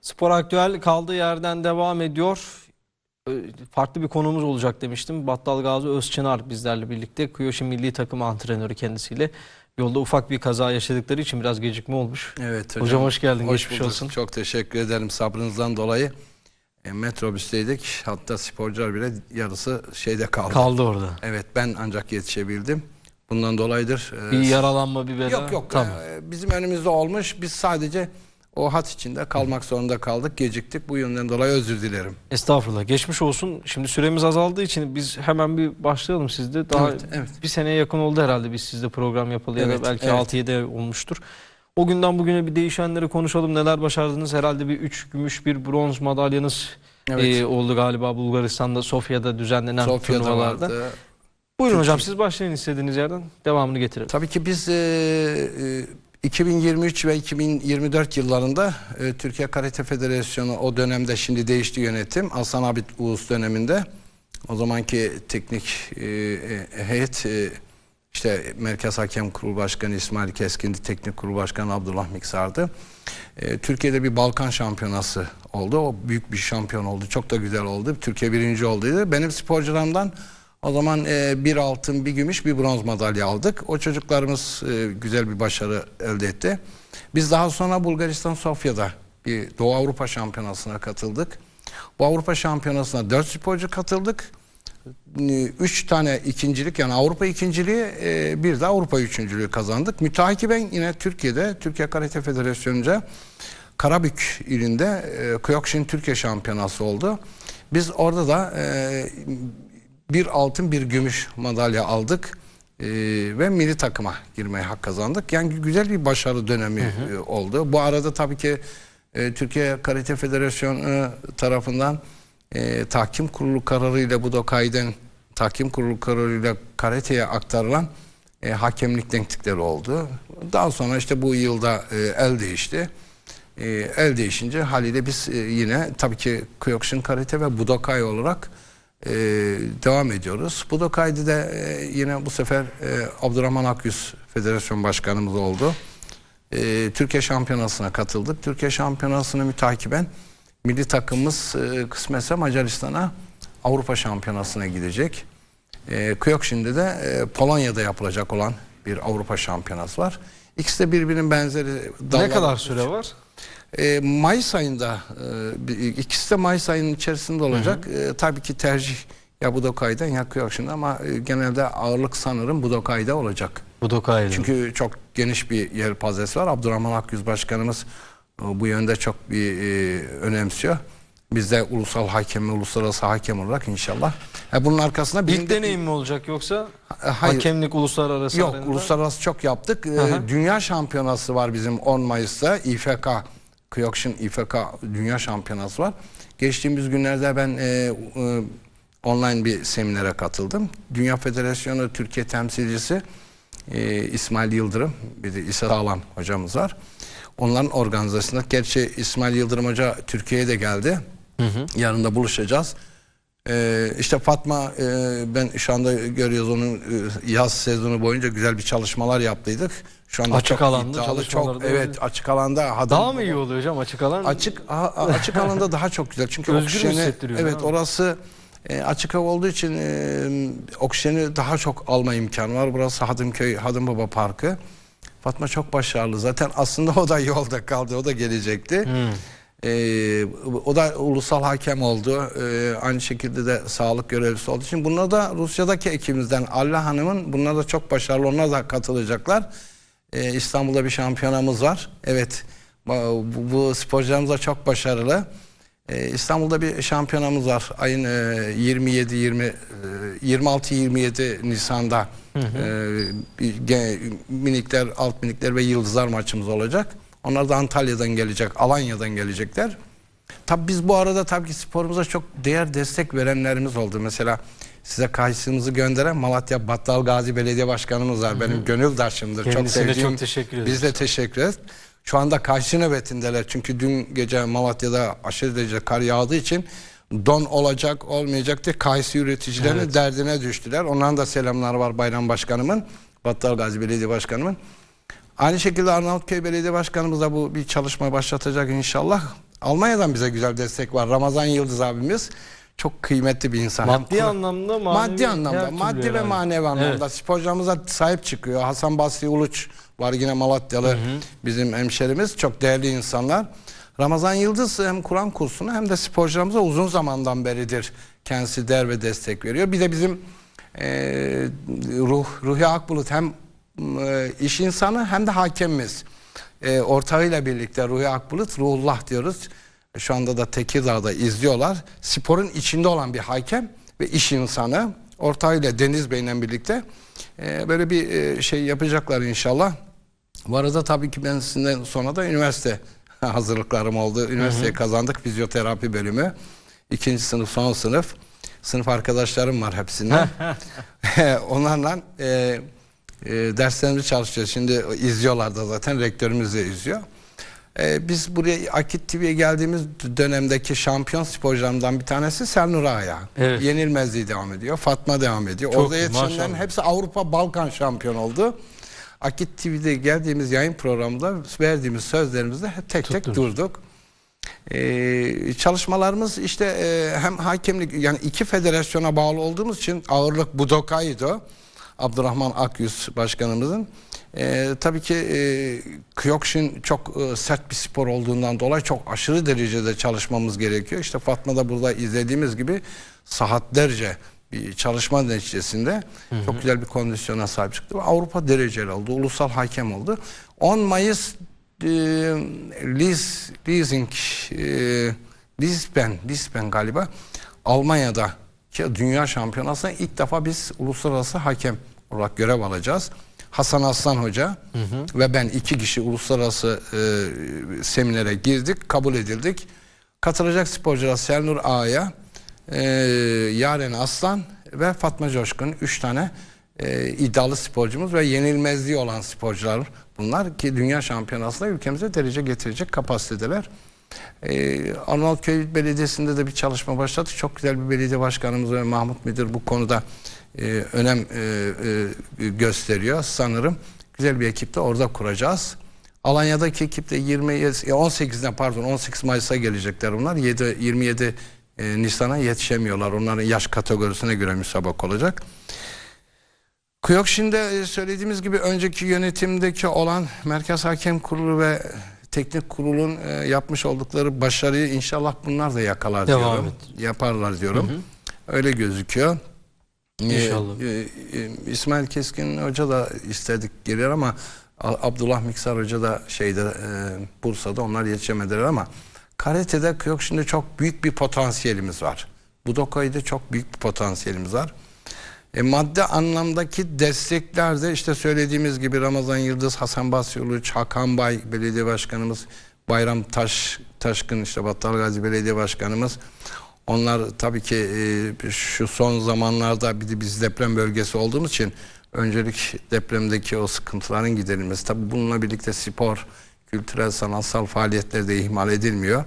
Spor Aktüel kaldığı yerden devam ediyor. Farklı bir konumuz olacak demiştim. Battal Gazi Özçınar bizlerle birlikte. Kuyoşi milli takım antrenörü kendisiyle. Yolda ufak bir kaza yaşadıkları için biraz gecikme olmuş. Evet hocam. Hocam hoş geldin, Hoş bulduk. olsun. Çok teşekkür ederim sabrınızdan dolayı. E, metrobüsteydik. Hatta sporcular bile yarısı şeyde kaldı. Kaldı orada. Evet ben ancak yetişebildim. Bundan dolayıdır. e, Bir yaralanma bir bela. Yok yok. Tamam. e, bizim önümüzde olmuş. Biz sadece o hat içinde kalmak zorunda kaldık. Geciktik. Bu yönden dolayı özür dilerim. Estağfurullah. Geçmiş olsun. Şimdi süremiz azaldığı için biz hemen bir başlayalım sizde. Daha Evet, evet. bir seneye yakın oldu herhalde biz sizde program yapalı ya Evet, da belki evet. 6-7 ay olmuştur. O günden bugüne bir değişenleri konuşalım. Neler başardınız? Herhalde bir 3 gümüş, bir bronz madalyanız Evet. e, oldu galiba Bulgaristan'da, Sofya'da düzenlenen Sofya'da turnuvalarda. vardı. Buyurun Türkiye- hocam siz başlayın istediğiniz yerden. Devamını getirelim. Tabii ki biz e, e, 2023 ve 2024 yıllarında e, Türkiye Karate Federasyonu o dönemde şimdi değişti yönetim. Hasan Abid Uğuz döneminde o zamanki teknik e, e, heyet e, işte Merkez Hakem Kurulu Başkanı İsmail Keskin'di, Teknik Kurulu Başkanı Abdullah Miksar'dı. E, Türkiye'de bir Balkan şampiyonası oldu. O büyük bir şampiyon oldu. Çok da güzel oldu. Türkiye birinci olduydu. Benim sporcularımdan o zaman e, bir altın, bir gümüş, bir bronz madalya aldık. O çocuklarımız e, güzel bir başarı elde etti. Biz daha sonra Bulgaristan Sofya'da bir Doğu Avrupa Şampiyonası'na katıldık. Bu Avrupa Şampiyonası'na 4 sporcu katıldık. 3 tane ikincilik yani Avrupa ikinciliği e, bir de Avrupa üçüncülüğü kazandık. Müteakiben yine Türkiye'de Türkiye Karate Federasyonu'nca Karabük ilinde e, Kyokushin Türkiye Şampiyonası oldu. Biz orada da e, bir altın bir gümüş madalya aldık e, ve milli takıma girmeye hak kazandık. Yani güzel bir başarı dönemi e, oldu. Bu arada tabii ki e, Türkiye Karate Federasyonu tarafından e, tahkim kurulu kararıyla Budokai'den tahkim kurulu kararıyla karate'ye aktarılan e, hakemlik denklikleri oldu. Daha sonra işte bu yılda e, el değişti. E, el değişince haliyle biz e, yine tabii ki Kyokushin Karate ve Budokai olarak e, devam ediyoruz. Budokai'de de e, yine bu sefer e, Abdurrahman Akyüz Federasyon Başkanımız oldu. E, Türkiye Şampiyonası'na katıldık. Türkiye Şampiyonası'nı mütakiben milli takımımız e, kısmetse Macaristan'a Avrupa Şampiyonası'na gidecek. E, Kyokushin'de de e, Polonya'da yapılacak olan bir Avrupa Şampiyonası var. İkisi de birbirinin benzeri Ne dallar. kadar süre var? E, Mayıs ayında e, ikisi de Mayıs ayının içerisinde olacak. E, tabii ki tercih ya Budokai'den ya Kyokushin'de ama e, genelde ağırlık sanırım Budokai'de olacak. Budokai'de. Çünkü çok geniş bir yelpazesi var. Abdurrahman Akyüz Başkanımız bu yönde çok bir e, önemsiyor. Biz de ulusal hakem uluslararası hakem olarak inşallah. Ha, bunun arkasında benim İlk de- deneyim mi olacak yoksa E, hayır. hakemlik uluslararası Yok arenada? uluslararası çok yaptık. Ee, hı. Dünya şampiyonası var bizim 10 Mayıs'ta. İFK, Kyokushin İFK Dünya şampiyonası var. Geçtiğimiz günlerde ben e, e, online bir seminere katıldım. Dünya Federasyonu Türkiye temsilcisi e, İsmail Yıldırım, bir de İsa Sağlam hocamız var. Onların organizasyonunda, gerçi İsmail Yıldırım Hoca Türkiye'ye de geldi. Yarın da buluşacağız. Ee, işte Fatma e, ben şu anda görüyoruz onun e, yaz sezonu boyunca güzel bir çalışmalar yaptıydık. Şu anda Açık çok alanda iddialı, çok evet oluyor. açık alanda hadım- Daha mı iyi oluyor hocam açık alan? Açık a- açık alanda daha çok güzel. Çünkü Özgür oksijeni evet orası e, açık hava olduğu için e, oksijeni daha çok alma imkanı var. Burası Hadımköy Hadımbaba Parkı. Fatma çok başarılı. Zaten aslında o da yolda kaldı. O da gelecekti. Hmm. Ee, o da ulusal hakem oldu. Ee, aynı şekilde de sağlık görevlisi olduğu için. Bunlar da Rusya'daki ekibimizden Allah Hanım'ın bunlar da çok başarılı. Onlar da katılacaklar. Ee, İstanbul'da bir şampiyonamız var. Evet. Bu, bu sporcularımız da çok başarılı. Ee, İstanbul'da bir şampiyonamız var. Ayın e, 27 20 e, 26 27 Nisan'da e, bir ge- minikler, alt minikler ve yıldızlar maçımız olacak. Onlar da Antalya'dan gelecek, Alanya'dan gelecekler. Tabii biz bu arada tabii ki sporumuza çok değer destek verenlerimiz oldu. Mesela size karşımızı gönderen Malatya Battal Gazi Belediye Başkanımız var. Benim gönüldaşımdır. çok Kendisine sevdiğim. çok teşekkür ederiz. Biz de teşekkür ederiz. Şu anda karşı nöbetindeler. Çünkü dün gece Malatya'da aşırı derece kar yağdığı için don olacak olmayacak diye kayısı üreticilerinin Evet. derdine düştüler. Onların da selamları var Bayram Başkanımın. Battal Gazi Belediye Başkanımın. Aynı şekilde Arnavutköy Belediye Başkanımız da bu bir çalışma başlatacak inşallah. Almanya'dan bize güzel destek var. Ramazan Yıldız abimiz çok kıymetli bir insan. Maddi Hem- anlamda manevi maddi anlamda, maddi ve herhalde. manevi anlamda Evet. sporcularımıza sahip çıkıyor. Hasan Basri Uluç var yine Malatyalı bizim hemşerimiz. Çok değerli insanlar. Ramazan Yıldız hem Kur'an kursuna hem de sporcularımıza uzun zamandan beridir kendisi değer ve destek veriyor. Bir de bizim e, Ruh Ruhi Akbulut hem e, iş insanı hem de hakemimiz. E, ortağıyla birlikte Ruhi Akbulut, Ruhullah diyoruz. Şu anda da Tekirdağ'da izliyorlar. Sporun içinde olan bir hakem ve iş insanı. Ortağıyla Deniz Bey'le birlikte e, böyle bir e, şey yapacaklar inşallah. Bu arada tabii ki ben sizden sonra da üniversite hazırlıklarım oldu. Üniversiteyi kazandık fizyoterapi bölümü. İkinci sınıf, son sınıf. Sınıf arkadaşlarım var hepsinden. Onlarla e, e, derslerimizi çalışacağız. Şimdi izliyorlar da zaten rektörümüz de izliyor. E, biz buraya Akit TV'ye geldiğimiz dönemdeki şampiyon sporcularımdan bir tanesi Sernur Ağaya. Evet. Yenilmezliği devam ediyor. Fatma devam ediyor. Çok Orada yetişenlerin hepsi Avrupa Balkan şampiyon oldu. Akit TV'de geldiğimiz yayın programında verdiğimiz sözlerimizde hep tek tek Tuttunuz. durduk. Ee, çalışmalarımız işte e, hem hakemlik yani iki federasyona bağlı olduğumuz için ağırlık Budokai'do Abdurrahman Akyüz başkanımızın. Ee, tabii ki e, Kyokushin çok e, sert bir spor olduğundan dolayı çok aşırı derecede çalışmamız gerekiyor. İşte Fatma da burada izlediğimiz gibi saatlerce bir çalışma neticesinde çok güzel bir kondisyona sahip çıktı. Avrupa dereceli oldu, ulusal hakem oldu. 10 Mayıs e, Liz, Leasing e, Lisben, Lisben galiba Almanya'da ki Dünya Şampiyonası'na ilk defa biz uluslararası hakem olarak görev alacağız. Hasan Aslan Hoca ve ben iki kişi uluslararası e, seminere girdik, kabul edildik. Katılacak sporcular Selnur Ağa'ya, e, Yaren Aslan ve Fatma Coşkun. Üç tane e, iddialı sporcumuz ve yenilmezliği olan sporcular bunlar ki Dünya Şampiyonası'nda ülkemize derece getirecek kapasitedeler. Ee, Arnavutköy Belediyesi'nde de bir çalışma başladık. Çok güzel bir belediye başkanımız ve Mahmut Müdür bu konuda e, önem e, e, gösteriyor sanırım. Güzel bir ekiple orada kuracağız. Alanya'daki ekip de 20 18'den pardon 18 Mayıs'a gelecekler onlar. 7 27 e, Nisan'a yetişemiyorlar. Onların yaş kategorisine göre müsabak olacak. Kuyokşin'de e, söylediğimiz gibi önceki yönetimdeki olan Merkez Hakem Kurulu ve Teknik Kurulun e, yapmış oldukları başarıyı inşallah bunlar da yakalar Devam diyorum. et. Yaparlar diyorum. Öyle gözüküyor. E, İnşallah. e, e, İsmail Keskin Hoca da istedik gelir ama Abdullah Miksar Hoca da şeyde e, Bursa'da onlar yetişemediler ama karatede Kuyokşin'de çok büyük bir potansiyelimiz var. Budokai'de çok büyük bir potansiyelimiz var. E, madde anlamdaki destekler de işte söylediğimiz gibi Ramazan Yıldız, Hasan Basri Uluç, Hakan Bay Belediye Başkanımız, Bayram Taş Taşkın işte Battal Gazi Belediye Başkanımız. Onlar tabii ki e, şu son zamanlarda bir de biz deprem bölgesi olduğumuz için öncelik depremdeki o sıkıntıların giderilmesi. Tabii bununla birlikte spor, kültürel, sanatsal faaliyetler de ihmal edilmiyor.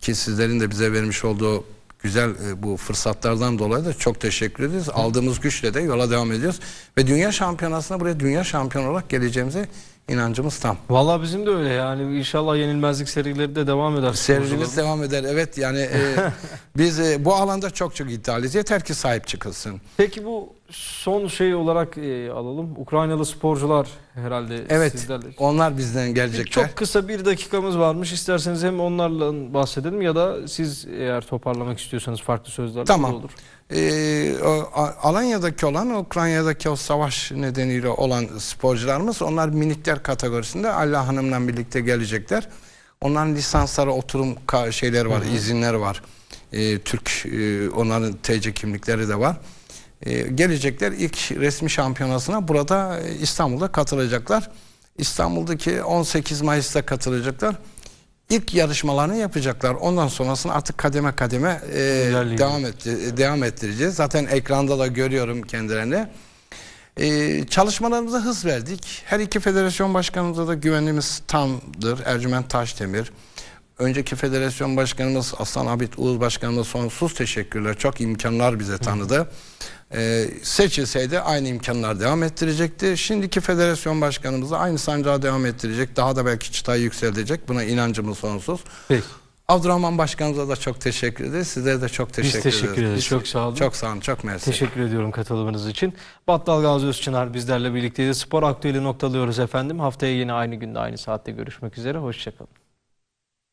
Ki sizlerin de bize vermiş olduğu güzel e, bu fırsatlardan dolayı da çok teşekkür ederiz. Aldığımız güçle de yola devam ediyoruz. Ve dünya şampiyonasına buraya dünya şampiyonu olarak geleceğimize inancımız tam. Vallahi bizim de öyle yani inşallah yenilmezlik serileri de devam eder. Serimiz devam eder. Evet yani e, biz e, bu alanda çok çok iddialıyız. Yeter ki sahip çıkılsın. Peki bu son şey olarak e, alalım. Ukraynalı sporcular herhalde Evet sizlerle. onlar bizden gelecekler. Çok kısa bir dakikamız varmış. İsterseniz hem onlarla bahsedelim ya da siz eğer toparlamak istiyorsanız farklı sözlerle Tamam. olur. Ee, Alanya'daki olan, Ukrayna'daki o savaş nedeniyle olan sporcularımız onlar minikler kategorisinde Allah Hanım'la birlikte gelecekler. Onların lisansları, oturum şeyleri var, izinleri var. Ee, Türk e, onların TC kimlikleri de var. Ee, gelecekler ilk resmi şampiyonasına burada e, İstanbul'da katılacaklar. İstanbul'daki 18 Mayıs'ta katılacaklar. İlk yarışmalarını yapacaklar. Ondan sonrasını artık kademe kademe e, devam etti, devam ettireceğiz. Zaten ekranda da görüyorum kendilerini. E, çalışmalarımıza hız verdik. Her iki federasyon başkanımıza da güvenimiz tamdır. Ercüment Taşdemir. Önceki federasyon başkanımız Aslan Abid Uğuz başkanımız sonsuz teşekkürler. Çok imkanlar bize tanıdı. Ee, seçilseydi aynı imkanlar devam ettirecekti. Şimdiki federasyon başkanımız da aynı sancağı devam ettirecek. Daha da belki çıtayı yükseltecek. Buna inancımız sonsuz. Peki. Abdurrahman Başkanımıza da çok teşekkür ederiz. Sizlere de çok teşekkür ederiz. teşekkür ederiz. Biz- Çok sağ olun. Çok sağ olun. Çok mersi. Teşekkür ediyorum katılımınız için. Battal Gazi Özçınar bizlerle birlikteydi. Spor aktüeli noktalıyoruz efendim. Haftaya yine aynı günde aynı saatte görüşmek üzere. Hoşçakalın.